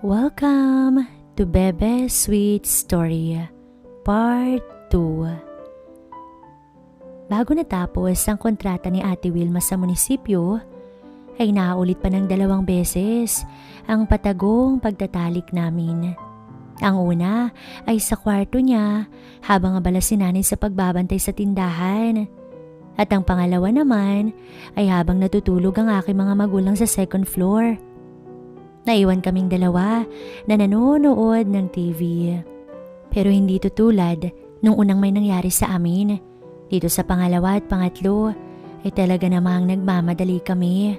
Welcome to Bebe Sweet Story Part 2 Bago natapos ang kontrata ni Ate Wilma sa munisipyo, ay naulit pa ng dalawang beses ang patagong pagtatalik namin. Ang una ay sa kwarto niya habang abala si nanay sa pagbabantay sa tindahan. At ang pangalawa naman ay habang natutulog ang aking mga magulang sa second floor. Naiwan kaming dalawa na nanonood ng TV. Pero hindi tutulad nung unang may nangyari sa amin. Dito sa pangalawa at pangatlo ay talaga namang nagmamadali kami.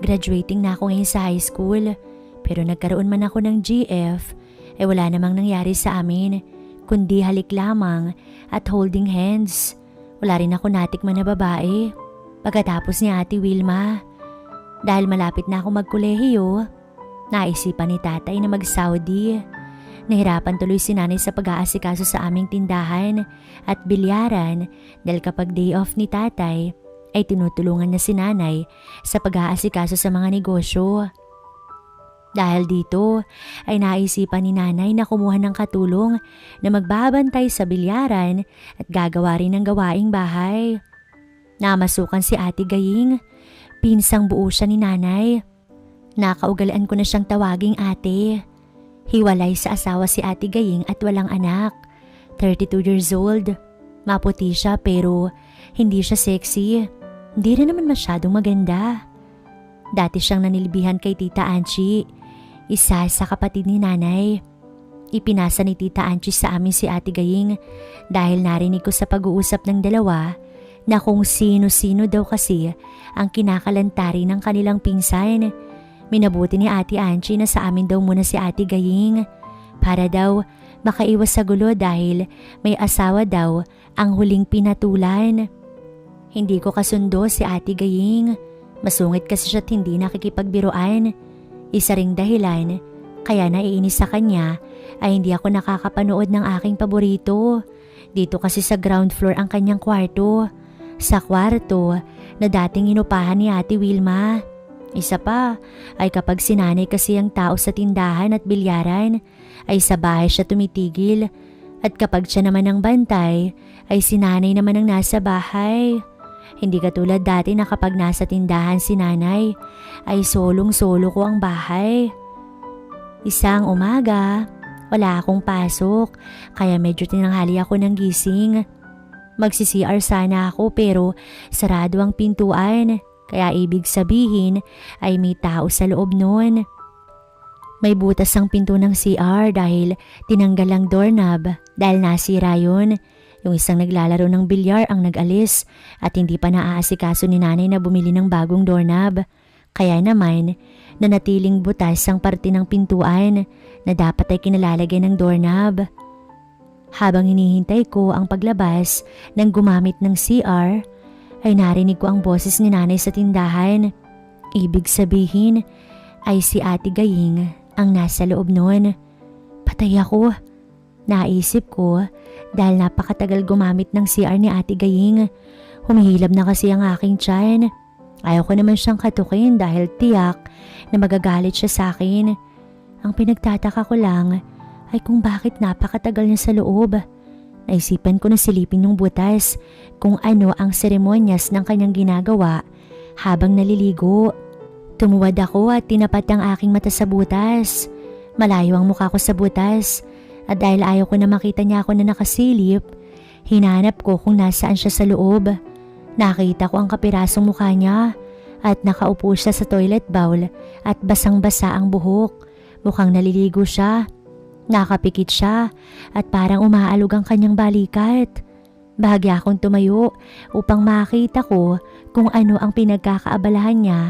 Graduating na ako ngayon sa high school pero nagkaroon man ako ng GF ay wala namang nangyari sa amin kundi halik lamang at holding hands. Wala rin ako natikman na babae. Pagkatapos ni Ate Wilma, dahil malapit na ako magkolehiyo, Naisipan ni tatay na mag-Saudi. Nahirapan tuloy si nanay sa pag-aasikaso sa aming tindahan at bilyaran dahil kapag day off ni tatay ay tinutulungan na si nanay sa pag-aasikaso sa mga negosyo. Dahil dito ay naisipan ni nanay na kumuha ng katulong na magbabantay sa bilyaran at gagawa rin ng gawaing bahay. Namasukan si ate Gaying, pinsang buo siya ni nanay. Nakaugalian ko na siyang tawaging ate. Hiwalay sa asawa si ate Gaying at walang anak. 32 years old. Maputi siya pero hindi siya sexy. Hindi rin naman masyadong maganda. Dati siyang nanilbihan kay Tita Anchi, isa sa kapatid ni nanay. Ipinasa ni Tita Anchi sa amin si Ate Gaying dahil narinig ko sa pag-uusap ng dalawa na kung sino-sino daw kasi ang kinakalantari ng kanilang pinsan Minabuti ni Ate Angie na sa amin daw muna si Ate Gaying para daw makaiwas sa gulo dahil may asawa daw ang huling pinatulan. Hindi ko kasundo si Ate Gaying. Masungit kasi siya't hindi nakikipagbiruan. Isa ring dahilan kaya naiinis sa kanya ay hindi ako nakakapanood ng aking paborito. Dito kasi sa ground floor ang kanyang kwarto. Sa kwarto na dating inupahan ni Ate Wilma. Isa pa ay kapag sinanay kasi ang tao sa tindahan at bilyaran ay sa bahay siya tumitigil at kapag siya naman ang bantay ay sinanay naman ang nasa bahay. Hindi katulad dati na kapag nasa tindahan si nanay ay solong-solo ko ang bahay. Isang umaga, wala akong pasok kaya medyo tinanghali ako ng gising. Magsi-CR sana ako pero sarado ang pintuan kaya ibig sabihin ay may tao sa loob noon. May butas ang pinto ng CR dahil tinanggal ang doorknob dahil nasira yun. Yung isang naglalaro ng bilyar ang nag-alis at hindi pa naaasikaso ni nanay na bumili ng bagong doorknob. Kaya naman, nanatiling butas ang parte ng pintuan na dapat ay kinalalagay ng doorknob. Habang hinihintay ko ang paglabas ng gumamit ng CR, ay narinig ko ang boses ni nanay sa tindahan. Ibig sabihin ay si ate Gaying ang nasa loob noon. Patay ako. Naisip ko dahil napakatagal gumamit ng CR ni ate Gaying. Humihilab na kasi ang aking tiyan. Ayaw ko naman siyang katukin dahil tiyak na magagalit siya sa akin. Ang pinagtataka ko lang ay kung bakit napakatagal niya sa loob. Naisipan ko na silipin yung butas kung ano ang seremonyas ng kanyang ginagawa habang naliligo. Tumuwad ako at tinapat ang aking mata sa butas. Malayo ang mukha ko sa butas at dahil ayaw ko na makita niya ako na nakasilip, hinanap ko kung nasaan siya sa loob. Nakita ko ang kapirasong mukha niya at nakaupo siya sa toilet bowl at basang-basa ang buhok. Mukhang naliligo siya. Nakapikit siya at parang umaalog ang kanyang balikat. Bahagya akong tumayo upang makita ko kung ano ang pinagkakaabalahan niya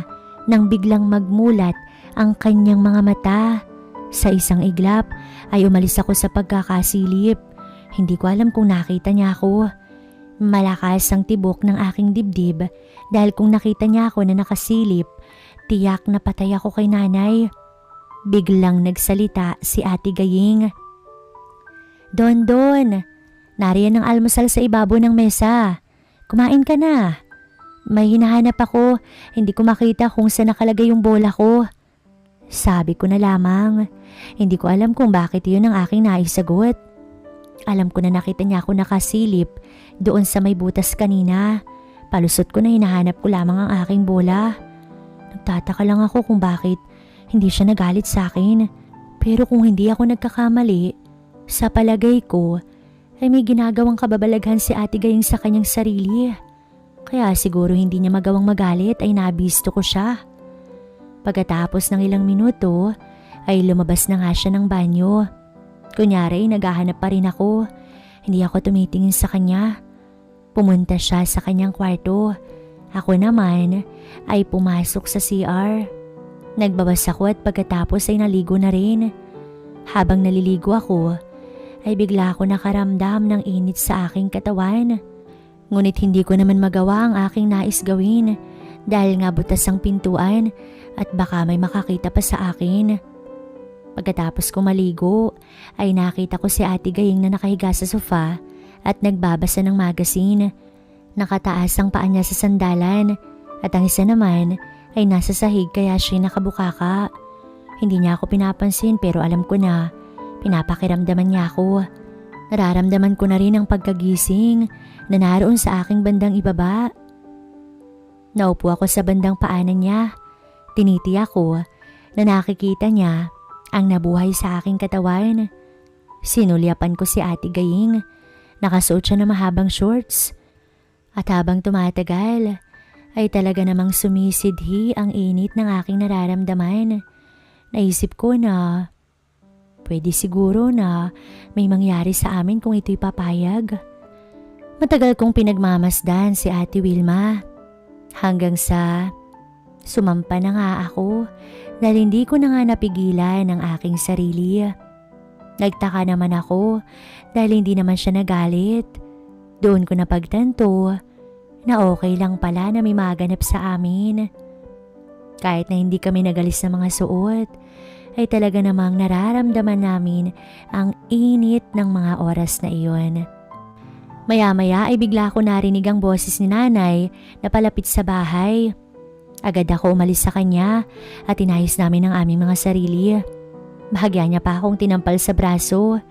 nang biglang magmulat ang kanyang mga mata. Sa isang iglap ay umalis ako sa pagkakasilip. Hindi ko alam kung nakita niya ako. Malakas ang tibok ng aking dibdib dahil kung nakita niya ako na nakasilip, tiyak na patay ako kay nanay. Biglang nagsalita si Ate Gaying. Don Don, nariyan ang almusal sa ibabaw ng mesa. Kumain ka na. May hinahanap ako, hindi ko makita kung saan nakalagay yung bola ko. Sabi ko na lamang, hindi ko alam kung bakit yun ang aking naisagot. Alam ko na nakita niya ako nakasilip doon sa may butas kanina. Palusot ko na hinahanap ko lamang ang aking bola. Nagtataka lang ako kung bakit hindi siya nagalit sa akin. Pero kung hindi ako nagkakamali, sa palagay ko ay may ginagawang kababalaghan si ate gayeng sa kanyang sarili. Kaya siguro hindi niya magawang magalit ay nabisto ko siya. Pagkatapos ng ilang minuto ay lumabas na nga siya ng banyo. Kunyari naghahanap pa rin ako. Hindi ako tumitingin sa kanya. Pumunta siya sa kanyang kwarto. Ako naman ay pumasok sa CR. Nagbabas ako at pagkatapos ay naligo na rin. Habang naliligo ako, ay bigla ako nakaramdam ng init sa aking katawan. Ngunit hindi ko naman magawa ang aking nais gawin dahil nga butas ang pintuan at baka may makakita pa sa akin. Pagkatapos ko maligo ay nakita ko si ate gaying na nakahiga sa sofa at nagbabasa ng magazine. Nakataas ang paa niya sa sandalan at ang isa naman ay nasa sahig kaya siya nakabukaka. Hindi niya ako pinapansin pero alam ko na pinapakiramdaman niya ako. Nararamdaman ko na rin ang pagkagising na naroon sa aking bandang ibaba. Naupo ako sa bandang paanan niya. Tinitiyak ko na nakikita niya ang nabuhay sa aking katawan. Sinulyapan ko si ate Gaying. Nakasuot siya ng mahabang shorts. At habang tumatagal, ay talaga namang sumisidhi ang init ng aking nararamdaman. Naisip ko na pwede siguro na may mangyari sa amin kung ito'y papayag. Matagal kong pinagmamasdan si Ate Wilma hanggang sa sumampa na nga ako dahil hindi ko na nga napigilan ang aking sarili. Nagtaka naman ako dahil hindi naman siya nagalit. Doon ko napagtanto na okay lang pala na may maganap sa amin. Kahit na hindi kami nagalis sa mga suot, ay talaga namang nararamdaman namin ang init ng mga oras na iyon. Maya-maya ay bigla ko narinig ang boses ni nanay na palapit sa bahay. Agad ako umalis sa kanya at inayos namin ang aming mga sarili. Bahagya niya pa akong tinampal sa braso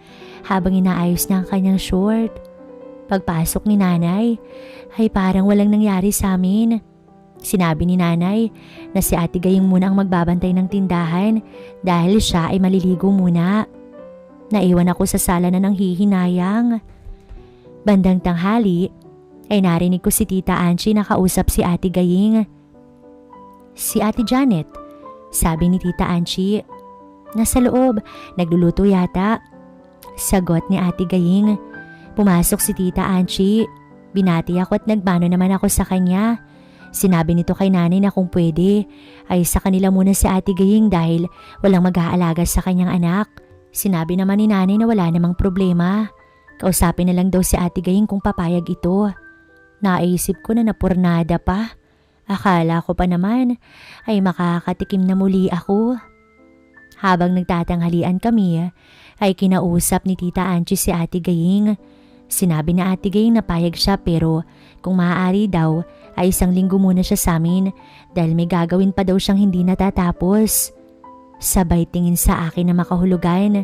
habang inaayos niya ang kanyang short. Pagpasok ni nanay ay parang walang nangyari sa amin. Sinabi ni nanay na si ate gayong muna ang magbabantay ng tindahan dahil siya ay maliligo muna. Naiwan ako sa sala na ng hihinayang. Bandang tanghali ay narinig ko si tita Angie na kausap si ate gaying. Si ate Janet, sabi ni tita Angie. Nasa loob, nagluluto yata. Sagot ni ate gaying. Pumasok si tita Angie. Binati ako at nagmano naman ako sa kanya. Sinabi nito kay nanay na kung pwede ay sa kanila muna si ate Gaying dahil walang mag-aalaga sa kanyang anak. Sinabi naman ni nanay na wala namang problema. Kausapin na lang daw si ate Gaying kung papayag ito. Naisip ko na napurnada pa. Akala ko pa naman ay makakatikim na muli ako. Habang nagtatanghalian kami ay kinausap ni Tita Angie si Ate Gaying. Sinabi na Ate Gaying na payag siya pero kung maaari daw ay isang linggo muna siya sa amin dahil may gagawin pa daw siyang hindi natatapos. Sabay tingin sa akin na makahulugan.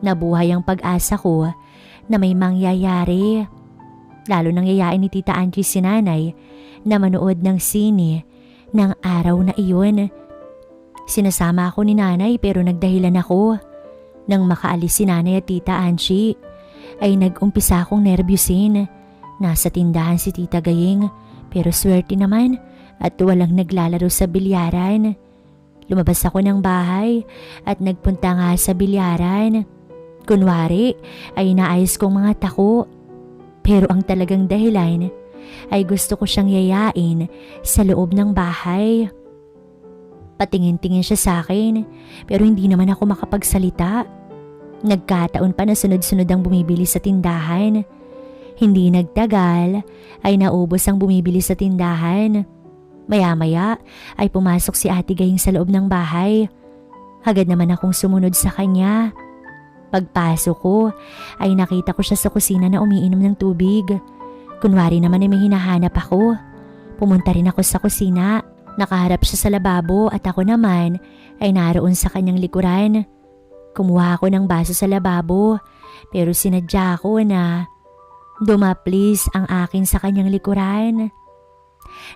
Nabuhay ang pag-asa ko na may mangyayari. Lalo nang yayain ni Tita Angie si nanay na manood ng sine ng araw na iyon. Sinasama ako ni nanay pero nagdahilan ako. Nang makaalis si nanay at Tita Angie ay nag-umpisa akong nervyusin. Nasa tindahan si Tita Gaying pero swerte naman at walang naglalaro sa bilyaran. Lumabas ako ng bahay at nagpunta nga sa bilyaran. Kunwari ay naayos kong mga tako. Pero ang talagang dahilan ay gusto ko siyang yayain sa loob ng bahay. Patingin-tingin siya sa akin pero hindi naman ako makapagsalita. Nagkataon pa na sunod-sunod ang bumibili sa tindahan. Hindi nagtagal ay naubos ang bumibili sa tindahan. Maya-maya ay pumasok si ate gaying sa loob ng bahay. Agad naman akong sumunod sa kanya. Pagpasok ko ay nakita ko siya sa kusina na umiinom ng tubig. Kunwari naman ay may hinahanap ako. Pumunta rin ako sa kusina. Nakaharap siya sa lababo at ako naman ay naroon sa kanyang likuran. Kumuha ako ng baso sa lababo pero sinadya ko na dumaplis ang akin sa kanyang likuran.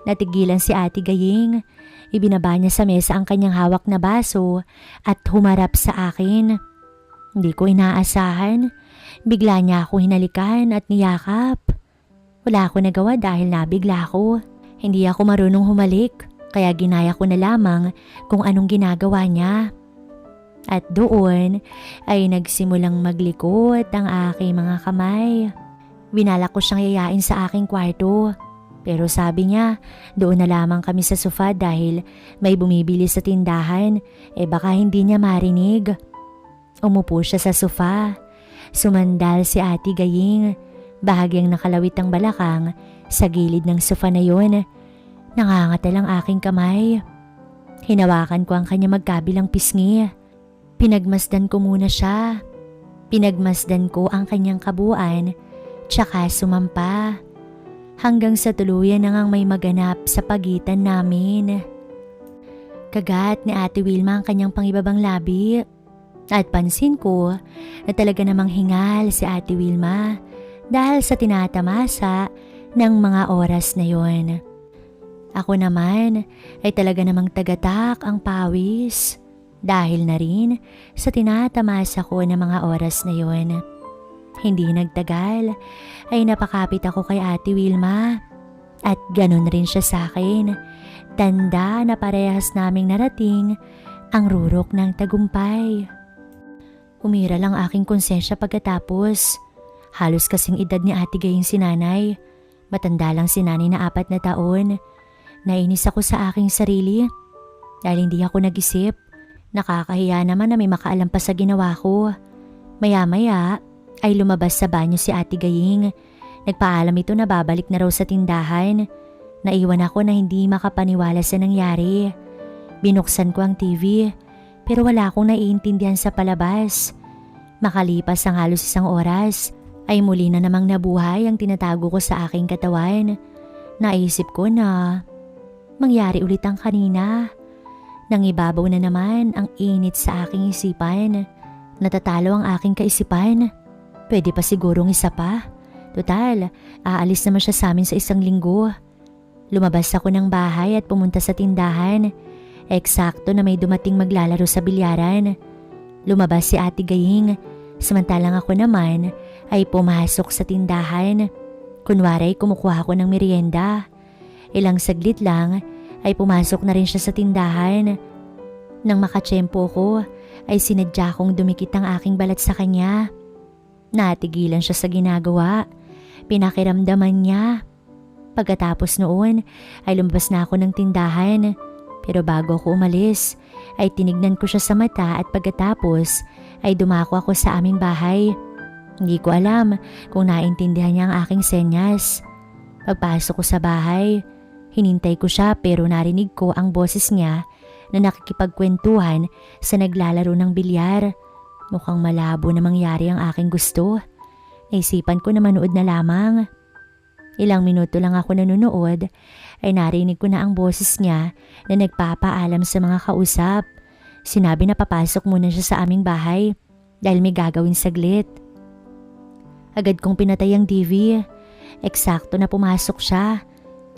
Natigilan si Ate Gaying. Ibinaba niya sa mesa ang kanyang hawak na baso at humarap sa akin. Hindi ko inaasahan. Bigla niya ako hinalikan at niyakap. Wala ako nagawa dahil nabigla ko. Hindi ako marunong humalik kaya ginaya ko na lamang kung anong ginagawa niya. At doon ay nagsimulang maglikot ang aking mga kamay. Binalak ko siyang yayain sa aking kwarto. Pero sabi niya, doon na lamang kami sa sofa dahil may bumibili sa tindahan, eh baka hindi niya marinig. Umupo siya sa sofa. Sumandal si Ate Gaying. Bahagyang nakalawit ang balakang sa gilid ng sofa na yun. Nangangatal ang aking kamay. Hinawakan ko ang kanya magkabilang pisngi. Pinagmasdan ko muna siya. Pinagmasdan ko ang kanyang kabuuan, tsaka sumampa. Hanggang sa tuluyan na ngang may maganap sa pagitan namin. Kagat ni Ate Wilma ang kanyang pangibabang labi. At pansin ko na talaga namang hingal si Ate Wilma dahil sa tinatamasa ng mga oras na yon. Ako naman ay talaga namang tagatak ang pawis dahil na rin sa tinatamasa ko ng mga oras na yon. Hindi nagtagal ay napakapit ako kay Ate Wilma at ganun rin siya sa akin. Tanda na parehas naming narating ang rurok ng tagumpay. Umira lang aking konsensya pagkatapos. Halos kasing edad ni Ate Gaying si nanay. Matanda lang si nanay na apat na taon. Nainis ako sa aking sarili dahil hindi ako nag-isip. Nakakahiya naman na may makaalam pa sa ginawa ko. Maya-maya ay lumabas sa banyo si Ate Gaying. Nagpaalam ito na babalik na raw sa tindahan. Naiwan ako na hindi makapaniwala sa nangyari. Binuksan ko ang TV pero wala akong naiintindihan sa palabas. Makalipas ang halos isang oras ay muli na namang nabuhay ang tinatago ko sa aking katawan. Naisip ko na mangyari ulit ang kanina. Nang ibabaw na naman ang init sa aking isipan. Natatalo ang aking kaisipan. Pwede pa sigurong isa pa. Total, aalis naman siya sa amin sa isang linggo. Lumabas ako ng bahay at pumunta sa tindahan. Eksakto na may dumating maglalaro sa bilyaran. Lumabas si Ate Gaying, samantalang ako naman ay pumasok sa tindahan. Kunwari kumukuha ako ng merienda. Ilang saglit lang ay pumasok na rin siya sa tindahan. Nang makatsyempo ko ay sinadya kong dumikit ang aking balat sa kanya. Natigilan siya sa ginagawa. Pinakiramdaman niya. Pagkatapos noon ay lumabas na ako ng tindahan. Pero bago ako umalis ay tinignan ko siya sa mata at pagkatapos ay dumako ako sa aming bahay. Hindi ko alam kung naintindihan niya ang aking senyas. Pagpasok ko sa bahay, hinintay ko siya pero narinig ko ang boses niya na nakikipagkwentuhan sa naglalaro ng bilyar. Mukhang malabo na mangyari ang aking gusto. Naisipan ko na manood na lamang. Ilang minuto lang ako nanonood ay narinig ko na ang boses niya na nagpapaalam sa mga kausap. Sinabi na papasok muna siya sa aming bahay dahil may gagawin saglit. Agad kong pinatay ang TV. Eksakto na pumasok siya.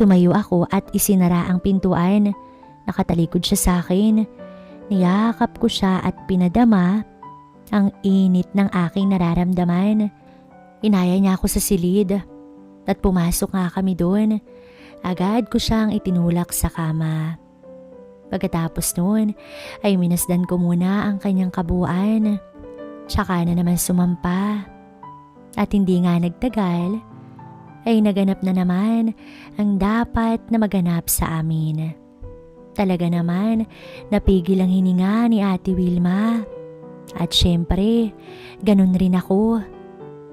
Tumayo ako at isinara ang pintuan. Nakatalikod siya sa akin. Niyakap ko siya at pinadama ang init ng aking nararamdaman. Inaya niya ako sa silid at pumasok nga kami doon. Agad ko siyang itinulak sa kama. Pagkatapos noon ay minasdan ko muna ang kanyang kabuuan. Tsaka na naman sumampa. At hindi nga nagtagal ay naganap na naman ang dapat na maganap sa amin. Talaga naman napigil ang hininga ni Ate Wilma. At syempre, ganun rin ako.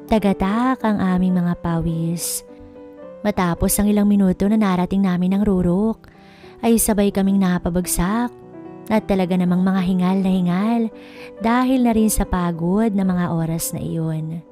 Tagatak ang aming mga pawis. Matapos ang ilang minuto na narating namin ng rurok, ay sabay kaming napabagsak at talaga namang mga hingal na hingal dahil na rin sa pagod na mga oras na iyon.